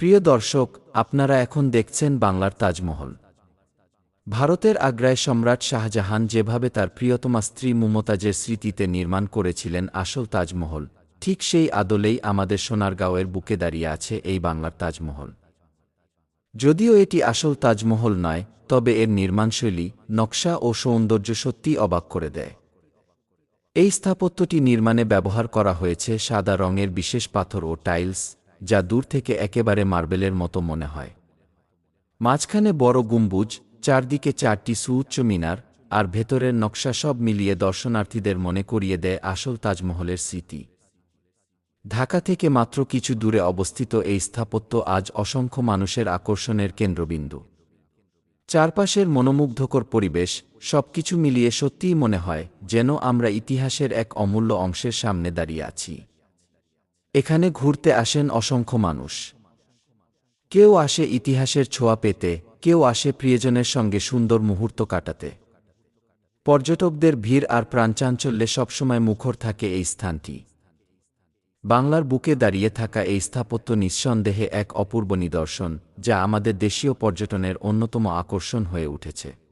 প্রিয় দর্শক, আপনারা এখন দেখছেন বাংলার তাজমহল। ভারতের আগ্রায় সম্রাট শাহজাহান যেভাবে তার প্রিয়তমা স্ত্রী মুমতাজের স্মৃতিতে নির্মাণ করেছিলেন আসল তাজমহল, ঠিক সেই আদলেই আমাদের সোনারগাঁওয়ের বুকে দাঁড়িয়ে আছে এই বাংলার তাজমহল। যদিও এটি আসল তাজমহল নয়, তবে এর নির্মাণশৈলী, নকশা ও সৌন্দর্য সত্যিই অবাক করে দেয়। এই স্থাপত্যটি নির্মাণে ব্যবহার করা হয়েছে সাদা রঙের বিশেষ পাথর ও টাইলস যা দূর থেকে একেবারে মার্বেলের মতো মনে হয়। মাঝখানে বড় গম্বুজ, চারদিকে চারটি সুউচ্চ মিনার, আর ভেতরের নকশা সব মিলিয়ে দর্শনার্থীদের মনে করিয়ে দেয় আসল তাজমহলের স্মৃতি। ঢাকা থেকে মাত্র কিছু দূরে অবস্থিত এই স্থাপত্য আজ অসংখ্য মানুষের আকর্ষণের কেন্দ্রবিন্দু। চারপাশের মনোমুগ্ধকর পরিবেশ সবকিছু মিলিয়ে সত্যিই মনে হয় যেন আমরা ইতিহাসের এক অমূল্য অংশের সামনে দাঁড়িয়ে আছি। এখানে ঘুরতে আসেন অসংখ্য মানুষ। কেউ আসে ইতিহাসের ছোঁয়া পেতে, কেউ আসে প্রিয়জনের সঙ্গে সুন্দর মুহূর্ত কাটাতে। পর্যটকদের ভিড় আর প্রাণচাঞ্চল্যে সবসময় মুখর থাকে এই স্থানটি। বাংলার বুকে দাঁড়িয়ে থাকা এই স্থাপত্য নিঃসন্দেহে এক অপূর্ব নিদর্শন, যা আমাদের দেশীয় পর্যটনের অন্যতম আকর্ষণ হয়ে উঠেছে।